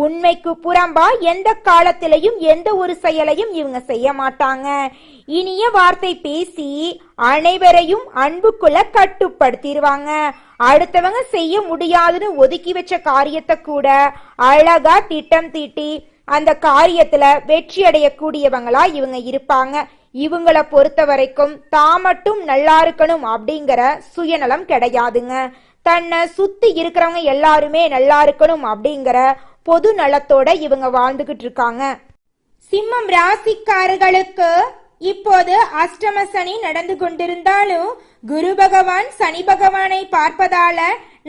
உண்மைக்கு புறம்பா எந்த காலத்திலையும் எந்த ஒரு செயலையும் இவங்க செய்ய மாட்டாங்க. இனிய வார்த்தை பேசி அனைவரையும் அன்புக்குள்ள கட்டுப்படுத்திடுவாங்க. அடுத்தவங்க செய்ய முடியாதுன்னு ஒதுக்கி வச்ச காரியத்தை கூட அழகா திட்டம் தீட்டி அந்த காரியத்துல வெற்றி அடையக்கூடியவங்களா இவங்க இருப்பாங்க. இவங்கள பொறுத்த வரைக்கும் தான் மட்டும் நல்லா இருக்கணும் அப்படிங்கிற சுயநலம் கிடையாதுங்க. தன்னை சுத்தி இருக்கிறவங்க எல்லாருமே நல்லா இருக்கணும் அப்படிங்கிற பொது நலத்தோட இவங்க வாழ்ந்துகிட்டு இருக்காங்க. சிம்மம் ராசிக்காரர்களுக்கு இப்போது அஷ்டம சனி நடந்து கொண்டிருந்தாலும் குரு பகவான் சனி பகவானை பார்ப்பதால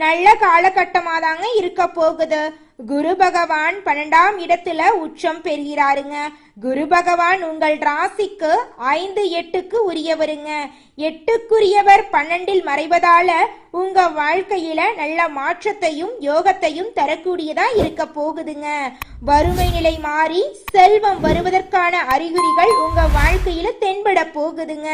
நல்ல காலகட்டமா தாங்க இருக்க போகுது. குரு பகவான் பன்னெண்டாம் இடத்துல உச்சம் பெறுகிறாருங்க. குரு பகவான் உங்கள் ராசிக்கு ஐந்து எட்டுக்கு உரியவருங்க. எட்டுக்குரியவர் பன்னெண்டில் மறைவதால உங்க வாழ்க்கையில நல்ல மாற்றத்தையும் யோகத்தையும் தரக்கூடியதா இருக்க போகுதுங்க. வறுமை நிலை மாறி செல்வம் வருவதற்கான அறிகுறிகள் உங்க வாழ்க்கையில தென்பட போகுதுங்க.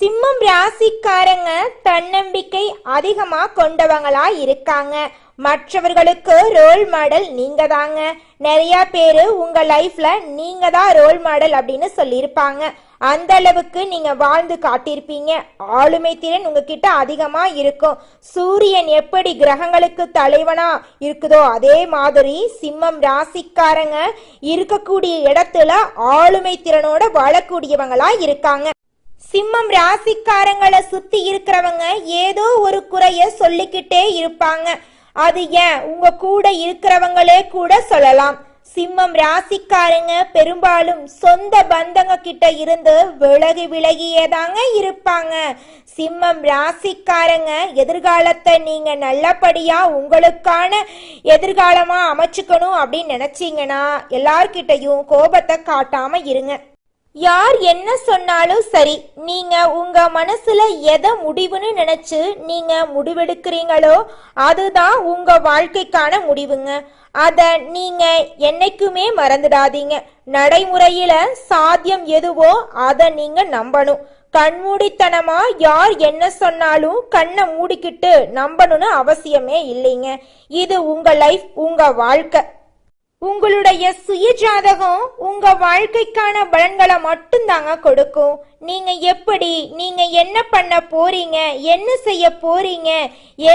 சிம்மம் ராசிக்காரங்க தன்னம்பிக்கை அதிகமா கொண்டவங்களா இருக்காங்க. மற்றவர்களுக்கு ரோல் மாடல் நீங்க தாங்க நிறைய பேரு உங்க லைஃப்ல நீங்க தான் ரோல் மாடல் அப்படின்னு சொல்லியிருப்பாங்க. அந்த அளவுக்கு நீங்க வாழ்ந்து காட்டியிருப்பீங்க. ஆளுமை திறன் உங்ககிட்ட அதிகமா இருக்கும். சூரியன் எப்படி கிரகங்களுக்கு தலைவனா இருக்குதோ அதே மாதிரி சிம்மம் ராசிக்காரங்க இருக்கக்கூடிய இடத்துல ஆளுமை திறனோட வாழக்கூடியவங்களா இருக்காங்க. சிம்மம் ராசிக்காரங்களை சுத்தி இருக்கிறவங்க ஏதோ ஒரு குறைய சொல்லிக்கிட்டே இருப்பாங்க. அது ஏன்? உங்க கூட இருக்கிறவங்களே கூட சொல்லலாம். சிம்மம் ராசிக்காரங்க பெரும்பாலும் சொந்த பந்தங்க கிட்ட இருந்து விலகி விலகியே தாங்க இருப்பாங்க. சிம்மம் ராசிக்காரங்க எதிர்காலத்தை நீங்க நல்லபடியா உங்களுக்கான எதிர்காலமா அமைச்சுக்கணும் அப்படின்னு நினைச்சீங்கன்னா எல்லார்கிட்டையும் கோபத்தை காட்டாம இருங்க. யார் என்ன சொன்னாலும் சரி நீங்க உங்க மனசுல எதை முடிவுன்னு நினைச்சு நீங்க முடிவெடுக்கிறீங்களோ அதுதான் உங்க வாழ்க்கைக்கான முடிவுங்க. அத நீங்க என்னைக்குமே மறந்துடாதீங்க. நடைமுறையில சாத்தியம் எதுவோ அதை நீங்க நம்பணும். கண்மூடித்தனமா யார் என்ன சொன்னாலும் கண்ணை மூடிக்கிட்டு நம்பணும்னு அவசியமே இல்லைங்க. இது உங்க லைஃப் உங்க வாழ்க்கை. உங்களுடைய சுய ஜாதகம் உங்க வாழ்க்கைக்கான பலன்களை மட்டும்தாங்க கொடுக்கும். நீங்க எப்படி நீங்க என்ன பண்ண போறீங்க என்ன செய்ய போறீங்க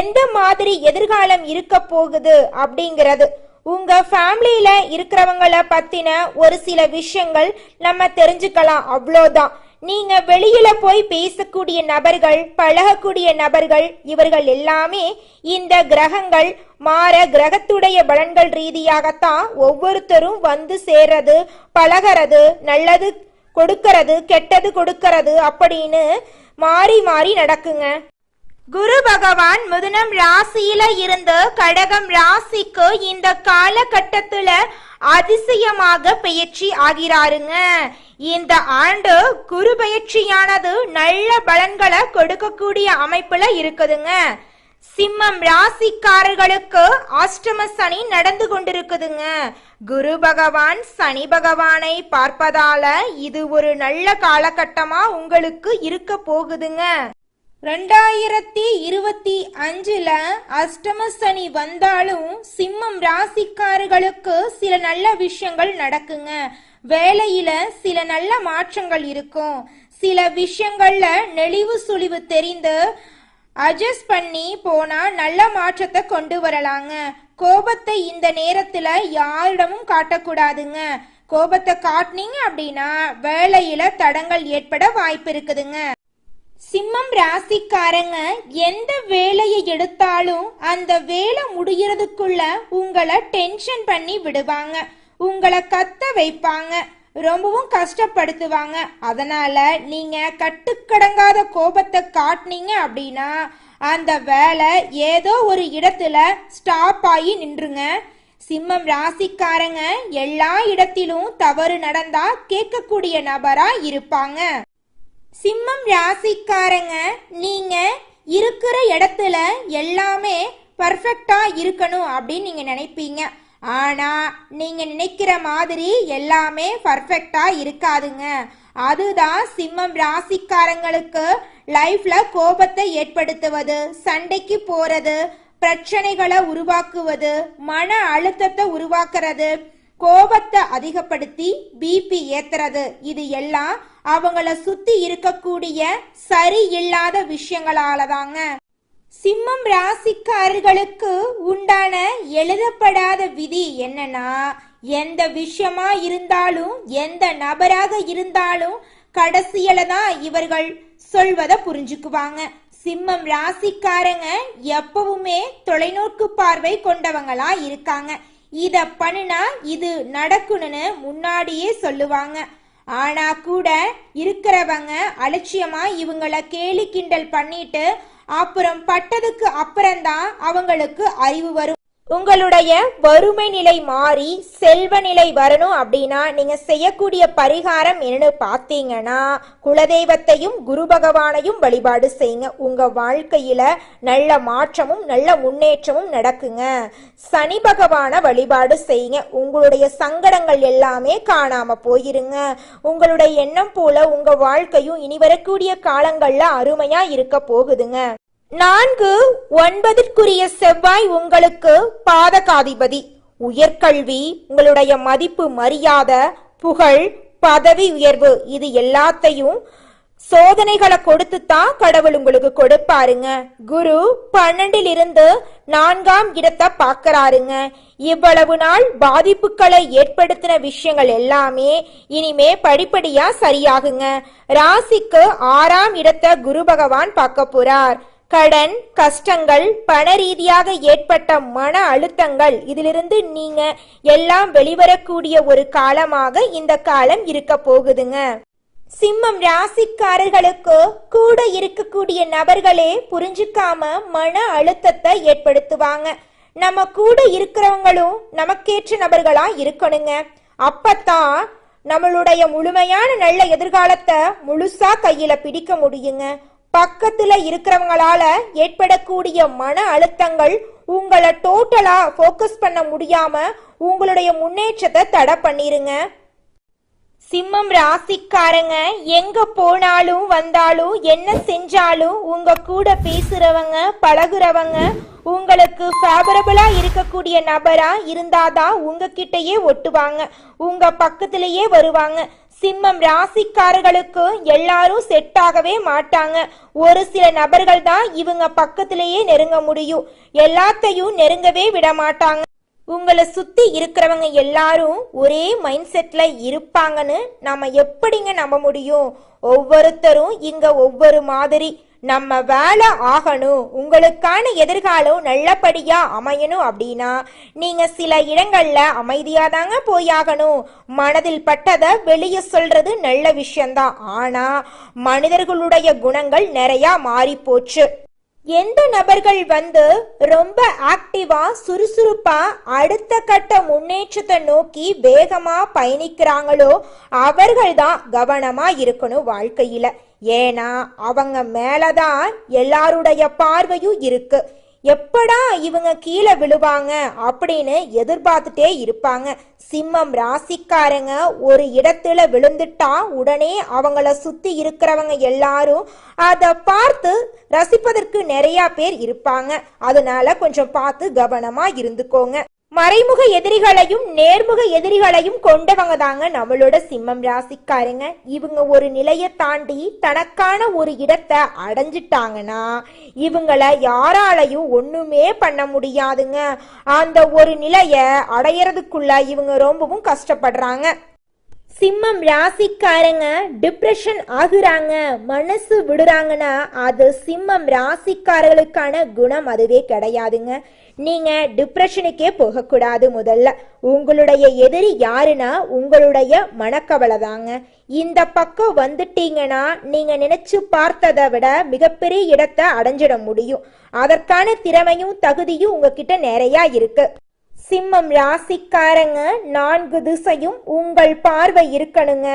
எந்த மாதிரி எதிர்காலம் இருக்க போகுது அப்படிங்கிறது. உங்க ஃபேமிலியில இருக்கிறவங்கள பத்தின ஒரு சில விஷயங்கள் நம்ம தெரிஞ்சுக்கலாம். அவ்வளோதான். நீங்க வெளியில போய் பேசக்கூடிய நபர்கள் பழகக்கூடிய நபர்கள் இவர்கள் எல்லாமே இந்த கிரகங்கள் மாற கிரகத்துடைய பலன்கள் ரீதியாகத்தான் ஒவ்வொருத்தரும் வந்து சேர்றது பழகிறது நல்லது கொடுக்கறது கெட்டது கொடுக்கறது அப்படின்னு மாறி மாறி நடக்குங்க. குரு பகவான் முதனம் ராசியில இருந்து கடகம் ராசிக்கு இந்த காலகட்டத்துல அதிசயமாக பெயர்ச்சி ஆகிறாருங்க. இந்த ஆண்டு குரு பெயர்ச்சியானது நல்ல பலன்களை கொடுக்கக்கூடிய அமைப்புல இருக்குதுங்க. சிம்மம் ராசிக்காரர்களுக்கு அஷ்டம சனி நடந்து கொண்டிருக்குதுங்க. குரு பகவான் சனி பகவானை பார்ப்பதால இது ஒரு நல்ல காலகட்டமா உங்களுக்கு இருக்க போகுதுங்க. ரெண்டாயிரத்தி இருபத்தி அஞ்சுல அஷ்டம சனி வந்தாலும் சிம்மம் ராசிக்காரர்களுக்கு சில நல்ல விஷயங்கள் நடக்குங்க. வேலையில சில நல்ல மாற்றங்கள் இருக்கும். சில விஷயங்கள்ல நெளிவு சுழிவு தெரிந்து அட்ஜஸ்ட் பண்ணி போனா நல்ல மாற்றத்தை கொண்டு வரலாங்க. கோபத்தை இந்த நேரத்துல யாரிடமும் காட்டக்கூடாதுங்க. கோபத்தை காட்டினீங்க அப்படின்னா வேலையில தடங்கள் ஏற்பட வாய்ப்பு இருக்குதுங்க. சிம்மம் ராசிக்காரங்க எந்த வேலையை எடுத்தாலும் அந்த வேலை முடியறதுக்குள்ள உங்களை டென்ஷன் பண்ணி விடுவாங்க. உங்களை கத்த வைப்பாங்க. ரொம்பவும் கஷ்டப்படுத்துவாங்க. அதனால நீங்க கட்டுக்கடங்காத கோபத்தை காட்டினீங்க அப்படின்னா அந்த வேலை ஏதோ ஒரு இடத்துல ஸ்டாப் ஆகி நின்றுங்க. சிம்மம் ராசிக்காரங்க எல்லா இடத்திலும் தவறு நடந்தா கேட்கக்கூடிய நபரா இருப்பாங்க. சிம்மம் ராசிக்காரங்க நீங்க இருக்கிற இடத்துல எல்லாமே பர்ஃபெக்டா இருக்கணும் அப்படின்னு நீங்க நினைப்பீங்க. ஆனா நீங்க நினைக்கிற மாதிரி எல்லாமே பர்ஃபெக்டா இருக்காதுங்க. அதுதான் சிம்மம் ராசிக்காரங்களுக்கு லைஃப்ல கோபத்தை ஏற்படுத்துவது சண்டைக்கு போறது பிரச்சனைகளை உருவாக்குவது மன அழுத்தத்தை உருவாக்குறது கோபத்தை அதிகப்படுத்தி பிபி ஏத்துறது இது எல்லாம் அவங்கள சுத்தி இருக்கக்கூடிய சரியில்லாத விஷயங்களால தாங்க சிம்மம் ராசிக்காரர்களுக்கு உண்டான எழுதப்படாத விதி என்னன்னா எந்த விஷயமா இருந்தாலும் எந்த நபராக இருந்தாலும் கடைசியில தான் இவர்கள் சொல்வதை புரிஞ்சுக்குவாங்க. சிம்மம் ராசிக்காரங்க எப்பவுமே தொலைநோக்கு பார்வை கொண்டவங்களா இருக்காங்க. இத பண்ணுனா இது நடக்கணும்னு முன்னாடியே சொல்லுவாங்க. ஆனா கூட இருக்கிறவங்க அலட்சியமா இவங்கள கேலி கிண்டல் பண்ணிட்டு அப்புறம் பட்டதுக்கு அப்புறம்தான் அவங்களுக்கு அறிவு வரும். உங்களுடைய வறுமை நிலை மாறி செல்வ நிலை வரணும் அப்படின்னா நீங்க செய்யக்கூடிய பரிகாரம் என்னன்னு பார்த்தீங்கன்னா குலதெய்வத்தையும் குரு பகவானையும் வழிபாடு செய்யுங்க. உங்க வாழ்க்கையில நல்ல மாற்றமும் நல்ல முன்னேற்றமும் நடக்குங்க. சனி பகவான வழிபாடு செய்யுங்க. உங்களுடைய சங்கடங்கள் எல்லாமே காணாம போயிருங்க. உங்களுடைய எண்ணம் போல உங்க வாழ்க்கையும் இனி வரக்கூடிய காலங்கள்ல அருமையா இருக்க போகுதுங்க. நான்கு ஒன்பதிற்குரிய செவ்வாய் உங்களுக்கு பாதகாதிபதி. உயர்கல்வி உங்களுடைய மதிப்பு மரியாதை புகழ் பதவி உயர்வு இது எல்லாத்தையும் சோதனைகளை கொடுத்து தான் கடவுள் உங்களுக்கு கொடுப்பாருங்க. குரு பன்னெண்டில் இருந்து நான்காம் இடத்தை பார்க்கறாருங்க. இவ்வளவு நாள் பாதிப்புகளை ஏற்படுத்தின விஷயங்கள் எல்லாமே இனிமே படிப்படியா சரியாகுங்க. ராசிக்கு ஆறாம் இடத்தை குரு பகவான் பார்க்க போறார். கடன் கஷ்டங்கள் பண ரீதியாக ஏற்பட்ட மன அழுத்தங்கள். இதிலிருந்து நீங்க எல்லாம் வெளிவரக்கூடிய ஒரு காலமாக இந்த காலம் இருக்க போகுதுங்க. சிம்மம் ராசிக்காரர்களுக்கு கூட இருக்கக்கூடிய நபர்களே புரிஞ்சுக்காம மன அழுத்தத்தை ஏற்படுத்துவாங்க. நம்ம கூட இருக்கிறவங்களும் நமக்கேற்ற நபர்களா இருக்கணுங்க. அப்பத்தான் நம்மளுடைய முழுமையான நல்ல எதிர்காலத்தை முழுசா கையில பிடிக்க முடியுங்க. பக்கத்துல இருக்கிறவங்களால ஏற்படக்கூடிய மன அழுத்தங்கள் உங்களை டோட்டலா ஃபோக்கஸ் பண்ண முடியாம உங்களுடைய முன்னேற்றத்தை தடை பண்ணிருங்க. சிம்மம் ராசிக்காரங்க எங்க போனாலும் வந்தாலும் என்ன செஞ்சாலும் உங்க கூட பேசுறவங்க பழகுறவங்க உங்களுக்கு ஃபேவரபிளா இருக்கக்கூடிய நபரா இருந்தாதான் உங்ககிட்டயே ஒட்டுவாங்க. உங்க பக்கத்திலேயே வருவாங்க. சிம்மம் ராசிக்காரர்களுக்கு எல்லாரும் செட் ஆகவே மாட்டாங்க. ஒரு சில நபர்கள் தான் இவங்க பக்கத்திலேயே நெருங்க முடியும். எல்லாத்தையும் நெருங்கவே விட மாட்டாங்க. உங்களை சுத்தி இருக்கிறவங்க எல்லாரும் ஒரே மைண்ட் செட்ல இருப்பாங்கன்னு நாம எப்படிங்க நம்ப முடியும்? ஒவ்வொருத்தரும் இங்க ஒவ்வொரு மாதிரி. நம்ம வேலை ஆகணும். உங்களுக்கான எதிர்காலம் நல்லபடியா அமையணும் அப்படின்னா நீங்க சில இடங்கள்ல அமைதியா தாங்க போயாகணும் மனதில் பட்டதை வெளியே சொல்றது நல்ல விஷயம்தான். ஆனா மனிதர்களுடைய குணங்கள் நிறைய மாறி போச்சு எந்த நபர்கள் வந்து ரொம்ப ஆக்டிவா சுறுசுறுப்பா அடுத்த கட்ட முன்னேற்றத்தை நோக்கி வேகமா பயணிக்கிறாங்களோ அவர்கள் தான் கவனமா இருக்கணும் வாழ்க்கையில. ஏன்னா அவங்க மேலதான் எல்லாருடைய பார்வையும் இருக்கு. எப்படா இவங்க கீழே விழுவாங்க அப்படின்னு எதிர்பார்த்துட்டே இருப்பாங்க. சிம்மம் ராசிக்காரங்க ஒரு இடத்துல விழுந்துட்டா உடனே அவங்கள சுத்தி இருக்கிறவங்க எல்லாரும் அதை பார்த்து ரசிப்பதற்கு நிறைய பேர் இருப்பாங்க. அதனால கொஞ்சம் பார்த்து கவனமா இருந்துக்கோங்க. மறைமுக எதிரிகளையும் நேர்முக எதிரிகளையும் கொண்டவங்க தாங்க நம்மளோட சிம்மம் ராசிக்காரங்க. இவங்க ஒரு நிலையை தாண்டி தனக்கான ஒரு இடத்தை அடைஞ்சிட்டாங்கன்னா இவங்கள யாராலையும் ஒண்ணுமே பண்ண முடியாதுங்க. அந்த ஒரு நிலைய அடையறதுக்குள்ள இவங்க ரொம்பவும் கஷ்டப்படுறாங்க. சிம்மம் ராசிக்காரங்க டிப்ரெஷன் ஆகுறாங்க மனசு விடுறாங்கன்னா அது சிம்மம் ராசிக்காரர்களுக்கான குணம் அதுவே கிடையாதுங்க. நீங்க டிப்ரெஷனுக்கே போகக்கூடாது முதல்ல. உங்களுடைய எதிரி யாருன்னா உங்களுடைய மனக்கவலை தாங்க. இந்த பக்கம் வந்துட்டீங்கன்னா நீங்க நினைச்சு பார்த்ததை விட மிகப்பெரிய இடத்தை அடைஞ்சிட முடியும். அதற்கான திறமையும் தகுதியும் உங்ககிட்ட நிறையா இருக்கு. சிம்மம் ராசிக்காரங்க நான்கு திசையும் உங்கள் பார்வை இருக்கணுங்க.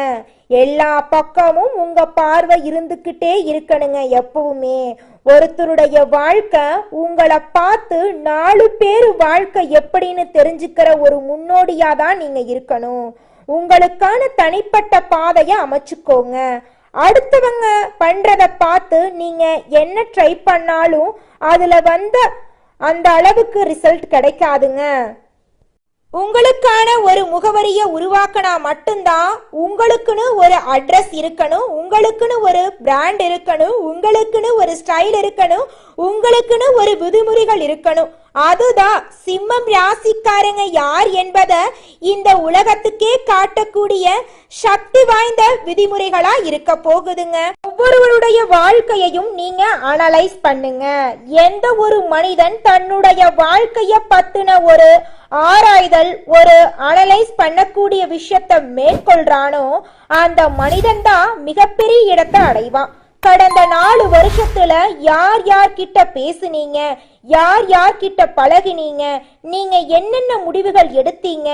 எல்லா பக்கமும் உங்க பார்வை இருந்துக்கிட்டே இருக்கணுங்க எப்பவுமே. ஒருத்தருடைய வாழ்க்கை உங்களை பார்த்து நாலு பேர் வாழ்க்கை எப்படின்னு தெரிஞ்சுக்கிற ஒரு முன்னோடியா தான் நீங்க இருக்கணும். உங்களுக்கான தனிப்பட்ட பாதையை அமைச்சுக்கோங்க. அடுத்தவங்க பண்றத பார்த்து நீங்க என்ன ட்ரை பண்ணாலும் அதுல வந்த அந்த அளவுக்கு ரிசல்ட் கிடைக்காதுங்க. உங்களுக்கான ஒரு முகவரியை உருவாக்கினா மட்டும்தான் உங்களுக்குன்னு ஒரு அட்ரஸ் இருக்கணும் உங்களுக்குன்னு ஒரு பிராண்ட் இருக்கணும் உங்களுக்குன்னு ஒரு ஸ்டைல் இருக்கணும் உங்களுக்குன்னு ஒரு விதிமுறைகள் இருக்கணும். அதுதான் சிம்மம் ராசிக்காரங்க யார் என்பதை இந்த உலகத்துக்கே காட்டக்கூடிய சக்தி வாய்ந்த விதிமுறைகளா இருக்க போகுதுங்க. ஒவ்வொருவருடைய வாழ்க்கையையும் நீங்க அனலைஸ் பண்ணுங்க. எந்த ஒரு மனிதன் தன்னுடைய வாழ்க்கைய பத்தின ஒரு ஆராய்தல் ஒரு அனலைஸ் பண்ணக்கூடிய விஷயத்தை மேற்கொள்றானோ அந்த மனிதன் தான் மிகப்பெரிய இடத்தை அடைவான். கடந்த நாலு வருஷத்துல யார் யார்கிட்ட பேசுனீங்க? யார் யார்கிட்ட பழகினீங்க? நீங்க என்னென்ன முடிவுகள் எடுத்தீங்க?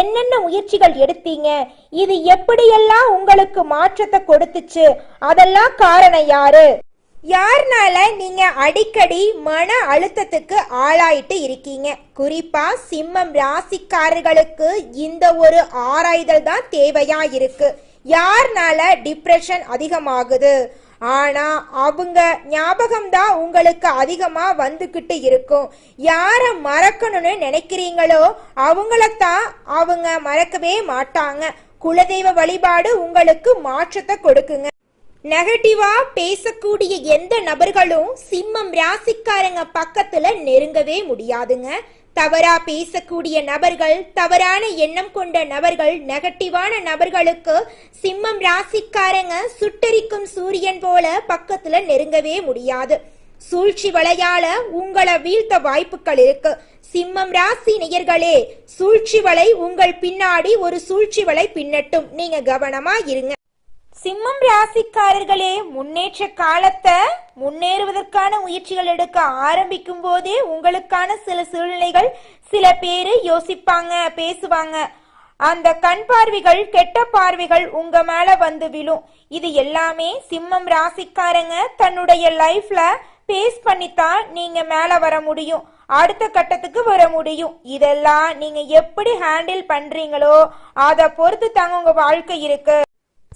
என்னென்ன முயற்சிகள் எடுத்தீங்க? இது எப்படியெல்லாம் உங்களுக்கு மாற்றத்தை கொடுத்துச்சு? அதெல்லாம் காரணம் யாரு? யாருனால நீங்க அடிக்கடி மன அழுத்தத்துக்கு ஆளாயிட்டு இருக்கீங்க? குறிப்பா சிம்மம் ராசிக்காரர்களுக்கு இந்த ஒரு ஆராய்தல் தான் தேவையா இருக்கு. யாருனால டிப்ரெஷன் அதிகமாகுது? ஆனா அவங்க ஞாபகம் தான் உங்களுக்கு அதிகமா வந்துகிட்டு இருக்கும். யார மறக்கணும்னு நினைக்கிறீங்களோ அவங்களத்தான் அவங்க மறக்கவே மாட்டாங்க. குலதெய்வ வழிபாடு உங்களுக்கு மாற்றத்தை கொடுக்குங்க. நெகட்டிவா பேசக்கூடிய எந்த நபர்களும் சிம்மம் ராசிக்காரங்க பக்கத்துல நெருங்கவே முடியாதுங்க. தவறா பேசக்கூடிய நபர்கள் தவறான எண்ணம் கொண்ட நபர்கள் நெகட்டிவான நபர்களுக்கு சிம்மம் ராசிக்காரங்க சுட்டரிக்கும் சூரியன் போல பக்கத்துல நெருங்கவே முடியாது. சூழ்ச்சி வலையால உங்களை வீழ்த்த வாய்ப்புகள் இருக்கு. சிம்மம் ராசி நேயர்களே சூழ்ச்சி வலை உங்கள் பின்னாடி ஒரு சூழ்ச்சி வலை பின்னட்டும். நீங்க கவனமா இருங்க. சிம்மம் ராசிக்காரர்களே முன்னேற்ற காலத்தை முன்னேறுவதற்கான முயற்சிகள் எடுக்க ஆரம்பிக்கும் போதே உங்களுக்கான சில சூழ்நிலைகள் சில பேரு யோசிப்பாங்க பேசுவாங்க. அந்த கண் பார்வைகள் கெட்ட பார்வைகள் உங்க மேல வந்து விழும். இது எல்லாமே சிம்மம் ராசிக்காரங்க தன்னுடைய லைஃப்ல பேஸ் பண்ணித்தான் நீங்க மேல வர முடியும். அடுத்த கட்டத்துக்கு வர முடியும். இதெல்லாம் நீங்க எப்படி ஹேண்டில் பண்றீங்களோ அதை பொறுத்து தாங்க உங்க வாழ்க்கை இருக்கு.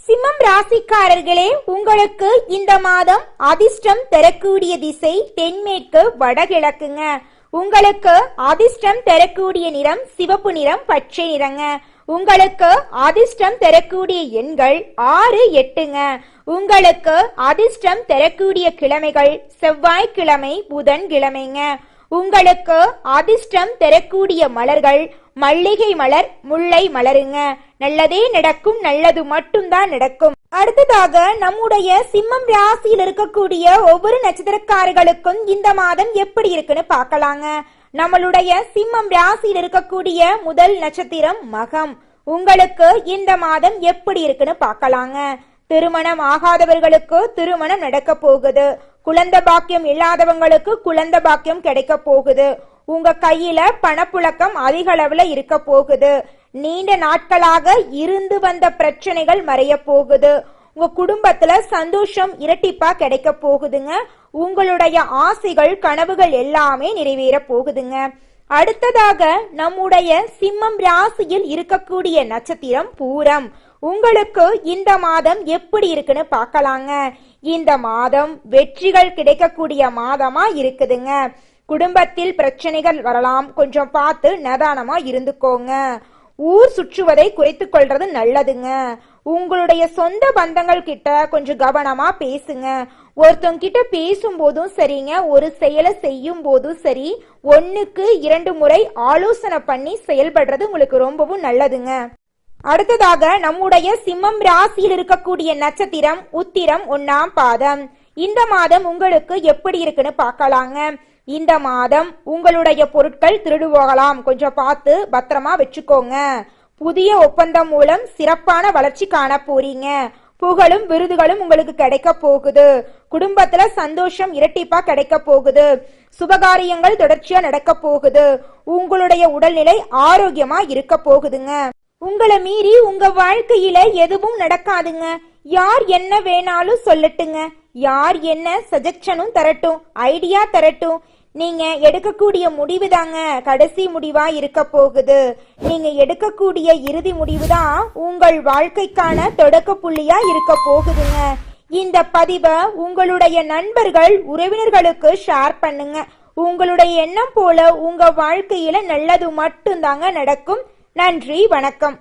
சிம்மம் ராசிக்காரர்களே உங்களுக்கு இந்த மாதம் அதிர்ஷ்டம் தரக்கூடிய திசை தென்மேற்கு வடகிழக்குங்க. உங்களுக்கு அதிர்ஷ்டம் தரக்கூடிய நிறம் சிவப்பு நிறம் பச்சை நிறங்க. உங்களுக்கு அதிர்ஷ்டம் தரக்கூடிய எண்கள் ஆறு எட்டுங்க. உங்களுக்கு அதிர்ஷ்டம் தரக்கூடிய கிழமைகள் செவ்வாய்க்கிழமை புதன்கிழமைங்க. உங்களுக்கு அதிர்ஷ்டம் தரக்கூடிய மலர்கள் மல்லிகை மலர் முல்லை மலருங்க. நல்லதே நடக்கும் நல்லது மட்டும்தான் நடக்கும். அடுத்ததாக நம்முடைய சிம்மம் ராசியில் இருக்கக்கூடிய ஒவ்வொரு நட்சத்திரக்காரர்களுக்கும் இந்த மாதம் எப்படி இருக்குன்னு பார்க்கலாங்க. நம்மளுடைய சிம்மம் ராசியில் இருக்கக்கூடிய முதல் நட்சத்திரம் மகம். உங்களுக்கு இந்த மாதம் எப்படி இருக்குன்னு பார்க்கலாங்க. திருமணம் ஆகாதவர்களுக்கு திருமணம் நடக்க போகுது. குழந்த பாக்கியம் இல்லாதவங்களுக்கு குழந்த பாக்கியம் கிடைக்க போகுது. உங்க கையில பணப்புழக்கம் அதிக அளவுல இருக்க போகுது. நீண்ட நாட்களாக இருந்து வந்த பிரச்சனைகள் மறைய போகுது. உங்க குடும்பத்துல சந்தோஷம் இரட்டிப்பா கிடைக்க போகுதுங்க. உங்களுடைய ஆசைகள் கனவுகள் எல்லாமே நிறைவேற போகுதுங்க. அடுத்ததாக நம்முடைய சிம்மம் ராசியில் இருக்கக்கூடிய நட்சத்திரம் பூரம். உங்களுக்கு இந்த மாதம் எப்படி இருக்குன்னு பார்க்கலாங்க. இந்த மாதம் வெற்றிகள் கிடைக்கக்கூடிய மாதமா இருக்குதுங்க. குடும்பத்தில் பிரச்சனைகள் வரலாம். கொஞ்சம் பார்த்து நிதானமா இருந்துக்கோங்க. ஊர் சுற்றுவதை குறைத்து கொள்றது நல்லதுங்க. உங்களுடைய சொந்த பந்தங்கள் கிட்ட கொஞ்சம் கவனமா பேசுங்க. ஒருத்தவங்க கிட்ட பேசும்போதும் சரிங்க. ஒரு செயலை செய்யும் போதும் சரி. ஒன்னுக்கு இரண்டு முறை ஆலோசனை பண்ணி செயல்படுறது உங்களுக்கு ரொம்பவும் நல்லதுங்க. அடுத்ததாக நம்முடைய சிம்மம் ராசியில் இருக்கக்கூடிய நட்சத்திரம் உத்திரம் ஒன்னாம் பாதம். இந்த மாதம் உங்களுக்கு எப்படி இருக்குன்னு பார்க்கலாங்க. இந்த மாதம் உங்களுடைய பொருட்கள் திருடு போகலாம் கொஞ்சம் பார்த்து பத்திரமா வச்சுக்கோங்க. புதிய ஒப்பந்தம் மூலம் சிறப்பான வளர்ச்சி காண போறீங்க. புகழும் விருதுகளும் உங்களுக்கு கிடைக்க போகுது. குடும்பத்துல சந்தோஷம் இரட்டிப்பா கிடைக்க போகுது. சுபகாரியங்கள் தொடர்ச்சியா நடக்க போகுது. உங்களுடைய உடல்நிலை ஆரோக்கியமா இருக்க போகுதுங்க. உங்களை மீறி உங்க வாழ்க்கையில எதுவும் நடக்காதுங்க. யார் என்ன வேணாலும் சொல்லட்டுங்க. யார் என்ன சஜெக்ஷனும் தரட்டும் ஐடியா தரட்டும். நீங்க எடுக்கக்கூடிய முடிவு தாங்க கடைசி முடிவா இருக்க போகுது. நீங்க எடுக்கக்கூடிய இறுதி முடிவு தான் உங்கள் வாழ்க்கைக்கான தொடக்க புள்ளியா இருக்க போகுதுங்க. இந்த பதிவை உங்களுடைய நண்பர்கள் உறவினர்களுக்கு ஷேர் பண்ணுங்க. உங்களுடைய எண்ணம் போல உங்க வாழ்க்கையில நல்லது மட்டும்தாங்க நடக்கும். நன்றி வணக்கம்.